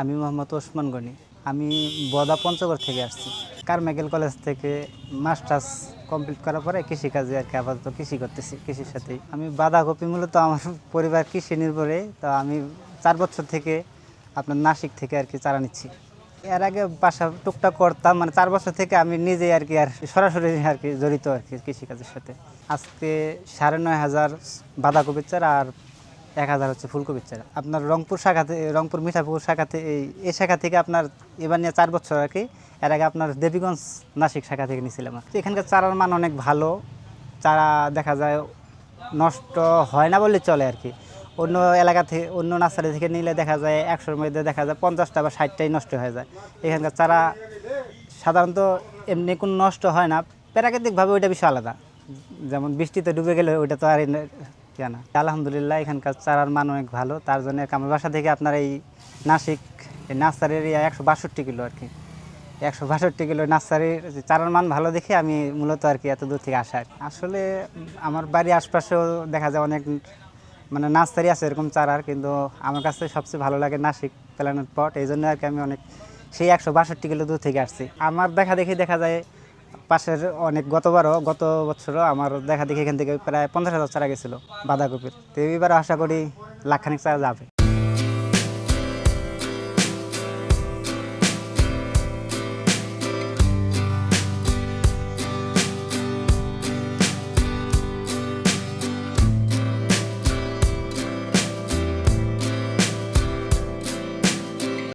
আমি মোহাম্মদ ওসমান গনি। আমি বদা পঞ্চগড় থেকে আসছি। কারমেকেল কলেজ থেকে মাস্টার্স কমপ্লিট করার পরে কৃষিকাজে আর কি আপাতত কৃষি করতেছি, কৃষির সাথেই। আমি বাঁধাকপি মূলত আমার পরিবার কৃষি নির্ভরে, তো আমি চার বছর থেকে আপনার নাসিক থেকে আর কি চারা নিচ্ছি। এর আগে বাসা টুকটাক করতাম মানে চার বছর থেকে আমি নিজেই আর কি আর সরাসরি আর কি জড়িত আর কি কৃষিকাজের সাথে। আজকে সাড়ে নয় হাজার বাঁধাকপির চারা আর এক হাজার হচ্ছে ফুলকপির চারা। আপনার রংপুর শাখাতে, রংপুর মিঠাপুর শাখাতে এই এই শাখা থেকে আপনার এবার নিয়ে চার বছর আর কি, এর আগে আপনার দেবীগঞ্জ নাসিক শাখা থেকে নিয়েছিলাম এখানকার চারার মান অনেক ভালো, চারা দেখা যায় নষ্ট হয় না বললে চলে আর কি। অন্য এলাকা থেকে অন্য নার্সারি থেকে নিলে দেখা যায় একশোর মধ্যে দেখা যায় পঞ্চাশটা বা ষাটটাই নষ্ট হয়ে যায়। এখানকার চারা সাধারণত এমনি কোনো নষ্ট হয় না, প্রাকৃতিকভাবে ওইটা বিষয় আলাদা। যেমন বৃষ্টিতে ডুবে গেলে ওইটা তো আর ইয়া আলহামদুলিল্লাহ, এখানকার চারার মান অনেক ভালো। তার জন্য আমার বাসা থেকে আপনার এই নাসিক, এই নার্সারির একশো বাষট্টি কিলো আর কি। একশো বাষট্টি কিলো নার্সারির চারার মান ভালো দেখে আমি মূলত আর কি এত দূর থেকে আসা আসলে আমার বাড়ির আশপাশেও দেখা যায় অনেক মানে নার্সারি আছে এরকম চারার কিন্তু আমার কাছে সবচেয়ে ভালো লাগে নাসিক প্ল্যানেট পট। এই জন্য আর কি আমি অনেক সেই একশো বাষট্টি কিলো দূর থেকে আসছি। আমার দেখা দেখি দেখা যায় পাশের অনেক গতবারও গত বছরও আমার দেখা দেখি এখান থেকে প্রায় পঞ্চাশ হাজার চারা গেছিল বাঁধাকপির। তো এবার আশা করি লাখখানিক চারা যাবে।